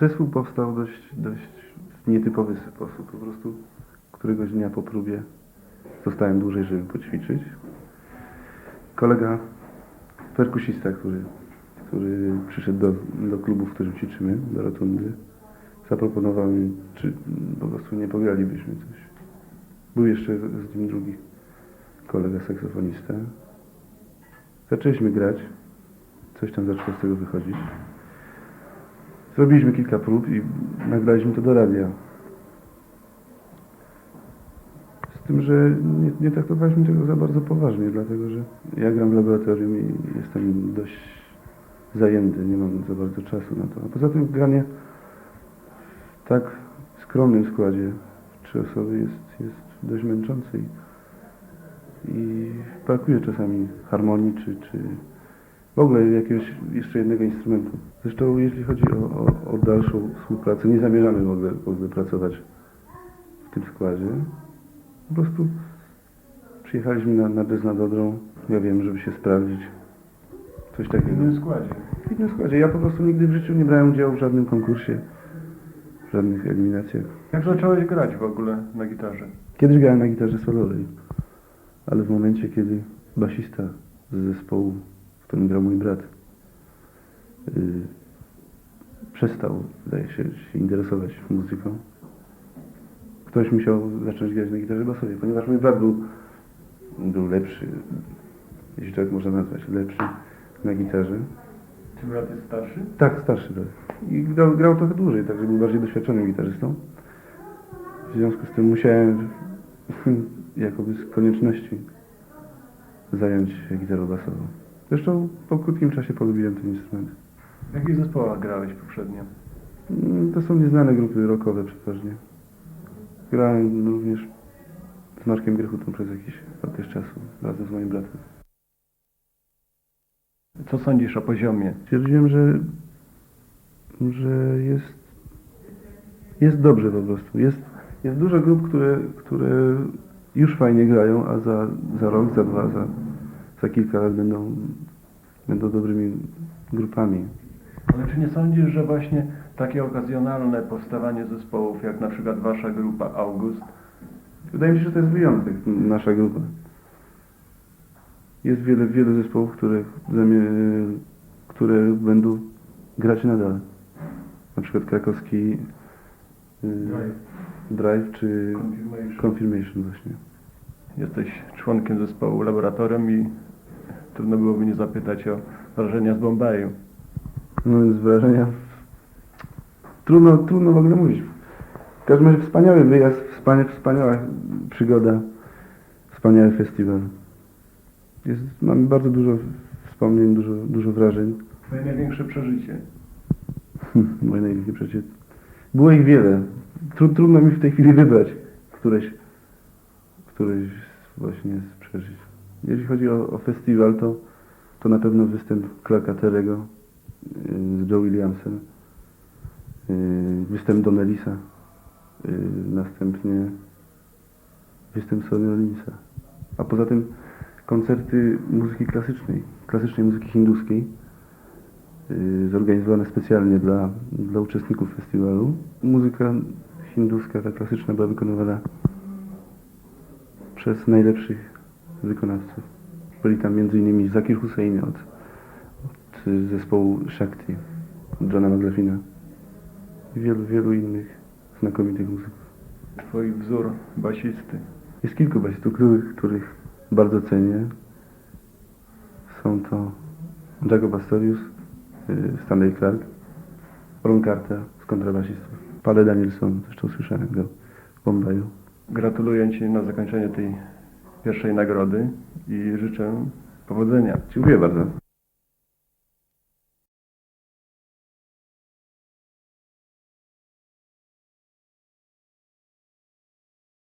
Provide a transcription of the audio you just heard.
Zespół powstał dość, dość w nietypowy sposób. Po prostu któregoś dnia po próbie zostałem dłużej, żeby poćwiczyć. Kolega perkusista, który, który przyszedł do, do klubu, w którym ćwiczymy, do rotundy, zaproponował mi, czy po prostu nie pogralibyśmy coś. Był jeszcze z nim drugi kolega saksofonista. Zaczęliśmy grać. Coś tam zaczęło z tego wychodzić. Zrobiliśmy kilka prób i nagraliśmy to do radia. Z tym, że nie, nie traktowaliśmy tego za bardzo poważnie, dlatego że ja gram w laboratorium i jestem dość zajęty, nie mam za bardzo czasu na to. A poza tym granie w tak skromnym składzie w trzy osoby jest, jest dość męczące i, i brakuje czasami harmonii czy, czy w ogóle jakiegoś jeszcze jednego instrumentu. Zresztą jeśli chodzi o, o, o dalszą współpracę, nie zamierzamy w ogóle, w ogóle pracować w tym składzie. Po prostu przyjechaliśmy na, na Bez nad Odrą, ja wiem, żeby się sprawdzić. Coś W takiego. innym składzie. W innym składzie. Ja po prostu nigdy w życiu nie brałem udziału w żadnym konkursie, w żadnych eliminacjach. Jak zacząłeś grać w ogóle na gitarze? Kiedyś grałem na gitarze solowej, ale w momencie, kiedy basista z zespołu, w którym grał mój brat, yy, przestał, wydaje się, się interesować muzyką, ktoś musiał zacząć grać na gitarze basowej, ponieważ mój brat był, był lepszy, jeśli tak można nazwać, lepszy na gitarze. Czy brat jest starszy? Tak, starszy brat. I grał, grał trochę dłużej, także był bardziej doświadczonym gitarzystą. W związku z tym musiałem jakoby z konieczności zająć się gitarą basową. Zresztą po krótkim czasie polubiłem ten instrument. W jakich zespołach grałeś poprzednio? Mm, To są nieznane grupy rockowe przeważnie. Grałem również z Markiem Grychutą przez jakiś okres czasu, razem z moim bratem. Co sądzisz o poziomie? Stwierdziłem, że, że jest, jest dobrze po prostu. Jest, jest dużo grup, które, które już fajnie grają, a za, za rok, za dwa, za, za kilka lat będą, będą dobrymi grupami. Ale czy nie sądzisz, że właśnie takie okazjonalne powstawanie zespołów, jak na przykład wasza grupa August, Wydaje mi się, że to jest wyjątek, nasza grupa. Jest wiele, wiele zespołów, które, które będą grać nadal. Na przykład krakowski y, Drive czy Confirmation. Confirmation właśnie. Jesteś członkiem zespołu laboratorium i trudno byłoby nie zapytać o wrażenia z Bombaju. No więc wrażenia trudno, trudno w ogóle mówić. W każdym razie wspaniały wyjazd, wspania, wspaniała przygoda, wspaniały festiwal. Jest, mamy bardzo dużo wspomnień, dużo, dużo wrażeń. Twoje największe przeżycie. Moje największe przecież. Było ich wiele. Tru, trudno mi w tej chwili wybrać któreś, któreś właśnie z przeżyć. Jeśli chodzi o, o festiwal, to, to na pewno występ Clarka Terego yy, z Joe Williamsem, yy, występ Donnellisa, yy, następnie występ Sonny Rollinsa. A poza tym koncerty muzyki klasycznej, klasycznej muzyki hinduskiej, y, zorganizowane specjalnie dla, dla uczestników festiwalu. Muzyka hinduska, ta klasyczna, była wykonywana przez najlepszych wykonawców. Byli tam m.in. Zakir Hussein od, od zespołu Shakti, Johna McLaughlina i wielu, wielu innych znakomitych muzyków. Twój wzór basisty. Jest kilku basistów, których, których bardzo cenię. Są to Jago Pastorius, y, Stanley Clark, Ron Carter z kontrabasistów, Pale Danielson, zresztą słyszałem go w Bombaju. Gratuluję Ci na zakończenie tej pierwszej nagrody i życzę powodzenia. Dziękuję bardzo.